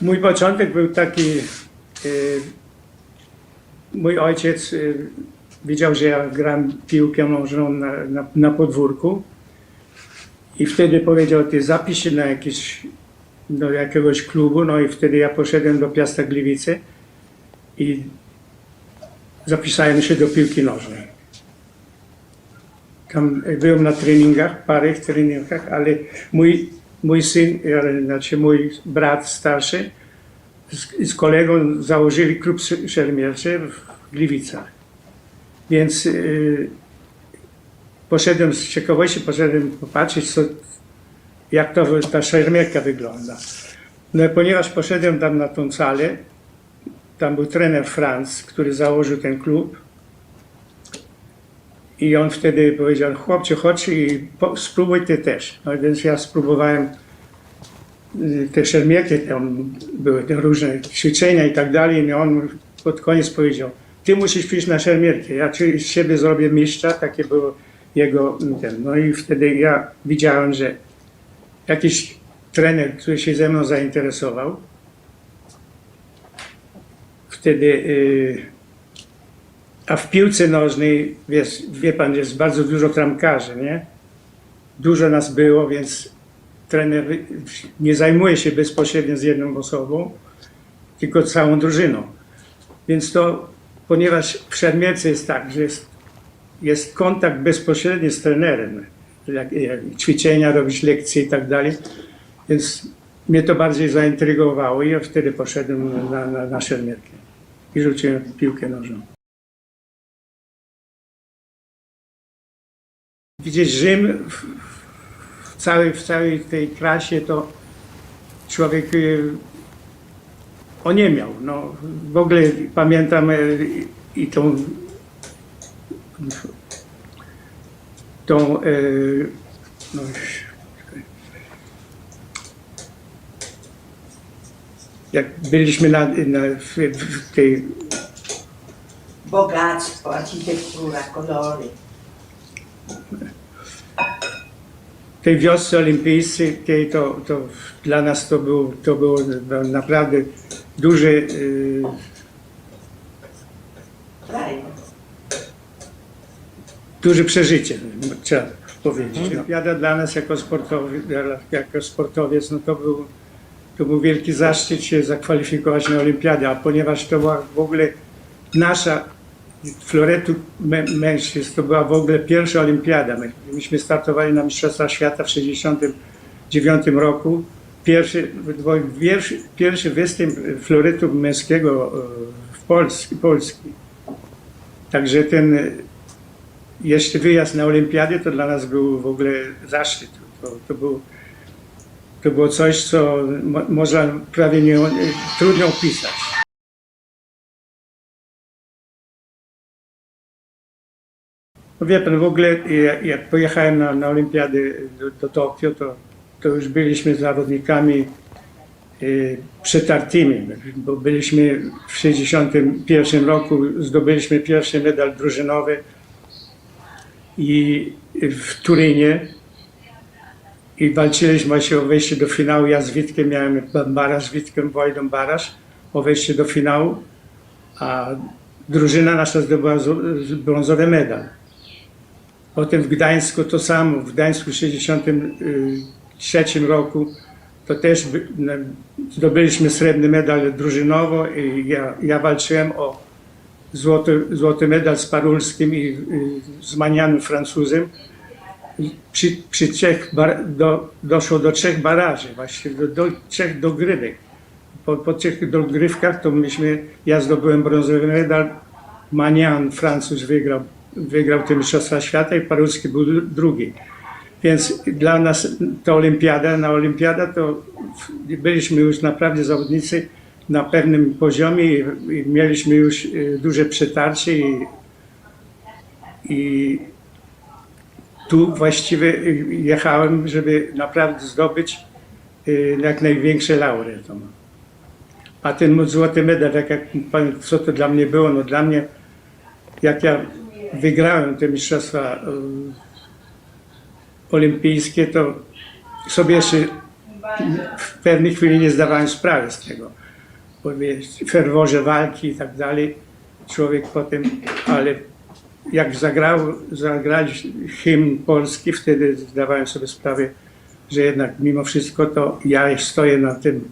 Mój początek był taki. e, Mój ojciec e, widział, że ja gram piłkę nożną na, na, na podwórku i wtedy powiedział, ty zapisz się na jakiś, do jakiegoś klubu, no i wtedy ja poszedłem do Piasta Gliwice i zapisałem się do piłki nożnej. Tam byłem na treningach, parę treningach, ale mój, mój syn, e, znaczy mój brat starszy z, z kolegą założyli klub sz- szermierczy w Gliwicach. Więc y, poszedłem z ciekawości, poszedłem popatrzeć, co, jak to, ta szermierka wygląda. No ponieważ poszedłem tam na tą salę, tam był trener Franz, który założył ten klub. I on wtedy powiedział, chłopcze, chodź i po, spróbuj ty też. No więc ja spróbowałem y, te szermierki, tam były te różne ćwiczenia i tak dalej. I on pod koniec powiedział, ty musisz przyjść na szermierkę, ja z siebie zrobię mistrza, takie było jego ten. No i wtedy ja widziałem, że jakiś trener, który się ze mną zainteresował, wtedy y, a w piłce nożnej, wiesz, wie pan, jest bardzo dużo tramkarzy, nie? Dużo nas było, więc trener nie zajmuje się bezpośrednio z jedną osobą, tylko całą drużyną. Więc to, ponieważ w szermierce jest tak, że jest, jest kontakt bezpośredni z trenerem, jak, jak ćwiczenia, robić lekcje i tak dalej, więc mnie to bardziej zaintrygowało i ja wtedy poszedłem na, na, na szermierkę i rzuciłem piłkę nożną. Widzieć Rzym w, w, całej, w całej tej krasie to człowiek y, oniemiał. No, w ogóle pamiętam y, i tą tą y, no, jak byliśmy na, na, w, w tej bogactwo, architektura, kolory. Tej wiosce olimpijskiej, to, to dla nas to było, to było naprawdę duże, y, Daj. duże przeżycie, trzeba powiedzieć. Olimpiada dla nas jako, sportowi, jako sportowiec, no to był, to był wielki zaszczyt się zakwalifikować na olimpiadę, a ponieważ to była w ogóle nasza floretu mę- mężczyzn, to była w ogóle pierwsza olimpiada. My, myśmy startowali na Mistrzostwach Świata w 1969 roku. Pierwszy, pierwszy, pierwszy występ floretu męskiego e, w Polski, Polski. Także ten e, jeszcze wyjazd na olimpiadę to dla nas był w ogóle zaszczyt. To, to, był, to było coś, co mo, można prawie nie, trudno opisać. No wie pan, w ogóle jak, pojechałem na, na olimpiadę do, do Tokio, to, to już byliśmy zawodnikami y, przetartymi, bo byliśmy w 61 roku, zdobyliśmy pierwszy medal drużynowy i w Turynie i walczyliśmy o wejście do finału. Ja z Witkiem miałem Barasz, Witkiem Wojdą Barasz o wejście do finału, a drużyna nasza zdobyła brązowy medal. Potem w Gdańsku to samo, w Gdańsku w 1963 roku to też by- zdobyliśmy srebrny medal drużynowo i ja, ja walczyłem o złoty, złoty medal z Parulskim i y, z Manianem Francuzem. I Przy, przy trzech do, doszło do trzech baraży, właściwie do, do trzech dogrywek. Po, po trzech dogrywkach to myśmy, ja zdobyłem brązowy medal, Manian Francuz wygrał, wygrał te Mistrzostwa Świata i Parulski był dru- drugi. Więc dla nas ta olimpiada, na olimpiada to byliśmy już naprawdę zawodnicy na pewnym poziomie i, i mieliśmy już y, duże przetarcie i, i tu właściwie y, jechałem, żeby naprawdę zdobyć y, jak największe laury. A ten złoty medal, jak pan, co to dla mnie było, no dla mnie, jak ja wygrałem te mistrzostwa olimpijskie, to sobie jeszcze w pewnej chwili nie zdawałem sprawy z tego. Bo w ferworze walki i tak dalej, człowiek potem, ale jak zagrał, zagrali hymn polski, wtedy zdawałem sobie sprawę, że jednak mimo wszystko to ja stoję na tym